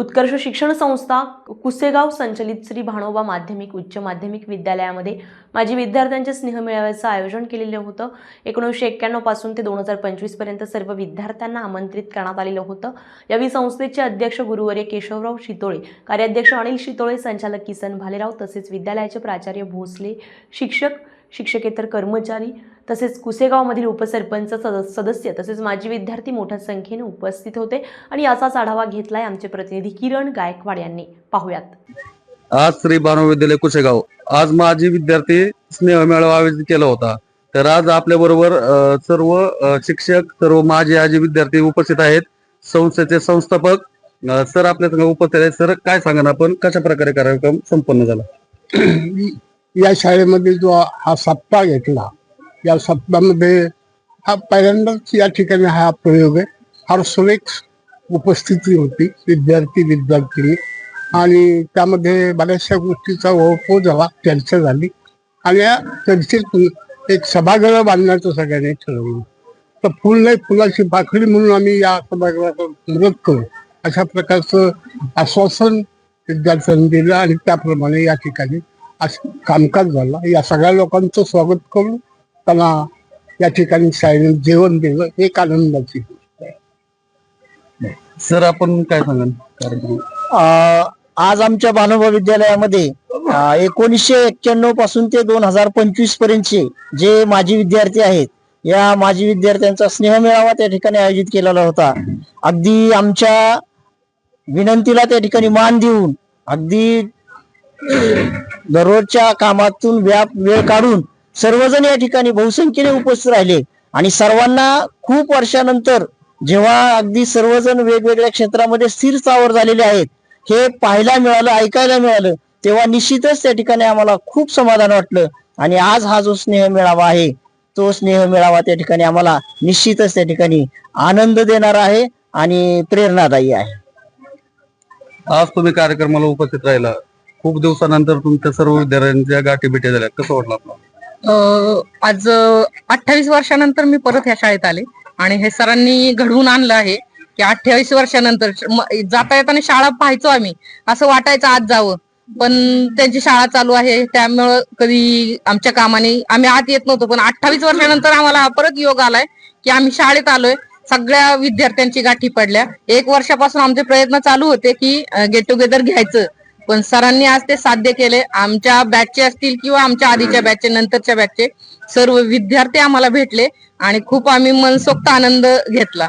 उत्कर्ष शिक्षण संस्था कुसेगाव संचलित श्री भाणोबा माध्यमिक उच्च माध्यमिक विद्यालयामध्ये माजी विद्यार्थ्यांच्या स्नेहमेळाव्याचं आयोजन केलेलं होतं. एकोणीसशे एक्क्याण्णवपासून ते दोन हजार पंचवीसपर्यंत सर्व विद्यार्थ्यांना आमंत्रित करण्यात आलेलं होतं. यावेळी संस्थेचे अध्यक्ष गुरुवर्य केशवराव शितोळे कार्याध्यक्ष अनिल शितोळे संचालक किसन भालेराव तसेच विद्यालयाचे प्राचार्य भोसले शिक्षक शिक्षकेतर कर्मचारी तसेच कुसेगावमधील उपसरपंच सद- सदस्य तसेच माजी विद्यार्थी मोठ्या संख्येने उपस्थित होते. आणि याचाच आढावा घेतलाय आमचे प्रतिनिधी किरण गायकवाड यांनी. पाहुयात. आज श्री बानो विद्यालय कुशेगाव आज माझी विद्यार्थी स्नेह मेळावा आयोजित केला होता. तर आज आपल्या बरोबर सर्व शिक्षक सर्व माझे आजी विद्यार्थी उपस्थित आहेत. संस्थेचे संस्थापक सर आपल्या उपस्थित आहेत. सर काय सांगा आपण? कशा प्रकारे कार्यक्रम संपन्न झाला? या शाळेमध्ये जो हा सप्ताह घेतला या सप्ताहामध्ये हा पहिल्यांदाच या ठिकाणी हा प्रयोग आहे. फार सुरेख उपस्थिती होती विद्यार्थी विद्यार्थिनी. आणि त्यामध्ये बऱ्याचशा गोष्टीचा ओळख झाला चर्चा झाली. आणि या चर्चेतून एक सभागृह बांधण्याचं सगळ्यांनी ठरवलं. तर फुल नाही फुलाची पाकळी म्हणून आम्ही या सभागृहाचा मदत करू अशा प्रकारचं आश्वासन विद्यार्थ्यांनी दिलं आणि त्याप्रमाणे या ठिकाणी कामकाज झालं. या सगळ्या लोकांचं स्वागत करून त्यांना या ठिकाणी शाळेने जेवण दिलं. एक आनंदाची. सर आपण काय सांगाल? आज आमच्या भानोबा विद्यालयामध्ये एकोणीसशे एक्क्याण्णवपासून ते दोन हजार पंचवीस पर्यंतचे जे माजी विद्यार्थी आहेत या माजी विद्यार्थ्यांचा स्नेह मेळावा त्या ठिकाणी आयोजित केलेला होता. अगदी आमच्या विनंतीला त्या ठिकाणी मान देऊन अगदी दररोजच्या कामातून व्याप वेळ काढून सर्वजण या ठिकाणी बहुसंख्येने उपस्थित राहिले. आणि सर्वांना खूप वर्षानंतर जेव्हा अगदी सर्वजण वेगवेगळ्या क्षेत्रामध्ये स्थिर स्थावर झालेले आहेत हे पाहायला मिळालं ऐकायला मिळालं तेव्हा निश्चितच त्या ठिकाणी आम्हाला खूप समाधान वाटलं. आणि आज हा जो स्नेह मेळावा आहे तो स्नेह मेळावा त्या ठिकाणी आम्हाला निश्चितच त्या ठिकाणी आनंद देणारा आहे आणि प्रेरणादायी आहे. आज तुम्ही कार्यक्रमाला उपस्थित राहिला. खूप दिवसानंतर तुमच्या सर्व विद्यार्थ्यांच्या गाठी भेटी झाल्या. कसं वाटलं आपलं? आज अठ्ठावीस वर्षानंतर मी परत ह्या शाळेत आले आणि हे सरांनी घडवून आणलं आहे की अठ्ठावीस वर्षानंतर म- जाता येताना शाळा पाहायचो आम्ही. असं वाटायचं आज जावं. पण त्यांची शाळा चालू आहे. त्यामुळं कधी आमच्या कामाने आम्ही आत येत नव्हतो. पण अठ्ठावीस वर्षानंतर आम्हाला हा परत योग आलाय की आम्ही शाळेत आलोय. सगळ्या विद्यार्थ्यांची गाठी पडल्या. एक वर्षापासून आमचे प्रयत्न चालू होते की गेट टुगेदर घ्यायचं. पण सरांनी आज ते साध्य केले. आमच्या बॅचचे असतील किंवा आमच्या आधीच्या बॅचचे नंतरच्या बॅचचे सर्व विद्यार्थी आम्हाला भेटले आणि खूप आम्ही मनसोक्त आनंद घेतला.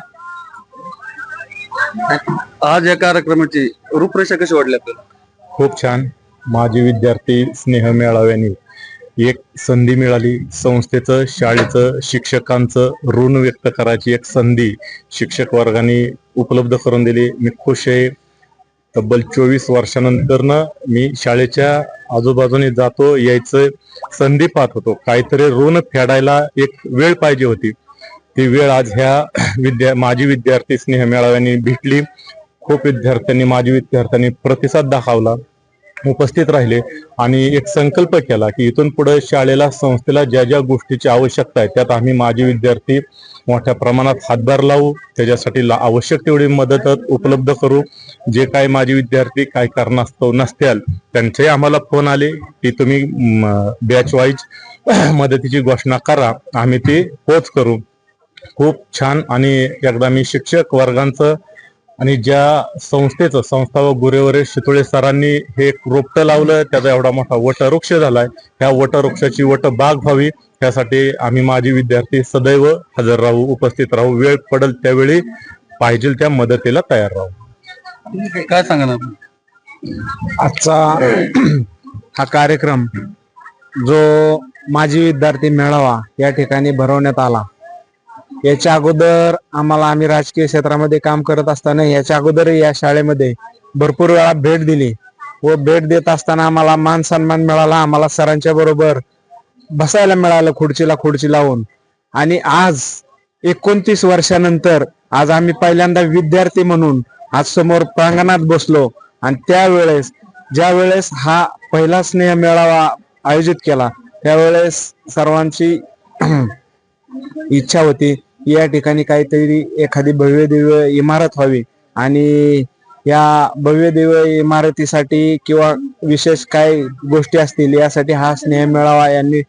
आज या कार्यक्रमाची रूपरेषा कशी वाटली आपल्याला? खूप छान. माजी विद्यार्थी स्नेह मेळाव्याने एक संधी मिळाली. संस्थेचं शाळेचं शिक्षकांचं ऋण व्यक्त करायची एक संधी शिक्षक वर्गाने उपलब्ध करून दिली. मी खुश आहे. तब्बल चोवीस वर्षानंतरनं मी शाळेच्या आजूबाजूने जातो यायचं संधी पाहत होतो. काहीतरी ऋण फेडायला एक वेळ पाहिजे होती. ती वेळ आज ह्या विद्या माजी विद्यार्थी स्नेह मेळाव्याने भेटली. खूप विद्यार्थ्यांनी माजी विद्यार्थ्यांनी प्रतिसाद दाखवला. उपस्थित राहिले आणि एक संकल्प केला की इथून पुढे शाळेला संस्थेला ज्या ज्या गोष्टीची आवश्यकता आहे त्यात आम्ही माजी विद्यार्थी मोठ्या प्रमाणात हातभार लावू. त्याच्यासाठी ला- आवश्यक तेवढी मदत उपलब्ध करू. जे काय माझे विद्यार्थी काय कारणास्तव नसत्याल त्यांचेही आम्हाला फोन आले की तुम्ही बॅच वाईज मदतीची घोषणा करा. आम्ही ते पोच करू. खूप छान आणि एकदा मी शिक्षक वर्गांचं आणि ज्या संस्थेचं संस्था व गुरेवरे शितुळे सरांनी हे एक रोपटं लावलं त्याचा एवढा मोठा वटवृक्ष झालाय. ह्या वटवृक्षाची वट बाग व्हावी त्यासाठी आम्ही माझी विद्यार्थी सदैव हजर राहू उपस्थित राहू. वेळ पडेल त्यावेळी पाहिजे त्या मदतीला तयार राहू. काय सांगा आपण? आजचा हा कार्यक्रम जो माजी विद्यार्थी मेळावा या ठिकाणी भरवण्यात आला याच्या अगोदर आम्हाला आम्ही राजकीय क्षेत्रामध्ये काम करत असताना याच्या अगोदर या शाळेमध्ये भरपूर वेळा भेट दिली व भेट देत असताना आम्हाला मान सन्मान मिळाला आम्हाला सरांच्या बरोबर बसायला मिळालं खुर्चीला खुर्ची लावून आणि आज एकोणतीस वर्षानंतर आज आम्ही पहिल्यांदा विद्यार्थी म्हणून आज समोर प्रांगणात बसलो आणि त्यावेळेस ज्या वेळेस हा पहिला स्नेह मेळावा आयोजित केला त्यावेळेस सर्वांची इच्छा होती या ठिकाणी काहीतरी एखादी भव्य दिव्य इमारत व्हावी. आणि या भव्य दिव्य इमारतीसाठी किंवा विशेष काय गोष्टी असतील यासाठी हा स्नेह मेळावा यांनी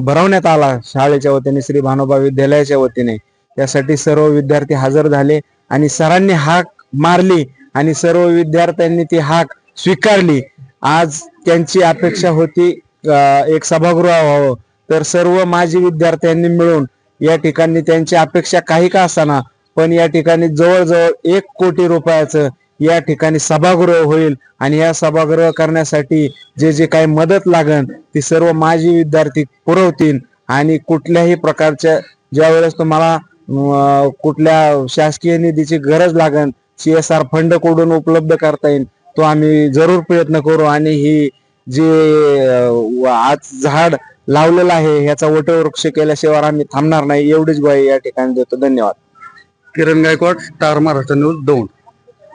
भरवण्यात आला शाळेच्या वतीने श्री भानोबा विद्यालयाच्या वतीने. त्यासाठी सर्व विद्यार्थी हजर झाले आणि सरांनी हा मारली आणि सर्व विद्यार्थ्यांनी ती हाक स्वीकारली. आज त्यांची अपेक्षा होती एक सभागृह व्हावं. तर सर्व माजी विद्यार्थ्यांनी मिळून या ठिकाणी त्यांची अपेक्षा काही का असताना पण या ठिकाणी जवळजवळ एक कोटी रुपयाचं या ठिकाणी सभागृह होईल आणि या सभागृह करण्यासाठी जे जे काही मदत लागन ती सर्व माजी विद्यार्थी पुरवतील आणि कुठल्याही प्रकारच्या ज्या वेळेस तुम्हाला कुठल्या शासकीय निधीची गरज लागन सी एस आर फंडकडून उपलब्ध करता येईल तो आम्ही जरूर प्रयत्न करू. आणि ही जे आज झाड लावलेलं आहे ह्याचा वटवृक्ष केल्याशिवाय आम्ही थांबणार नाही. एवढीच ग्वाही या ठिकाणी देतो. धन्यवाद. Kiran Gaikwad star Maharashtra news Daund.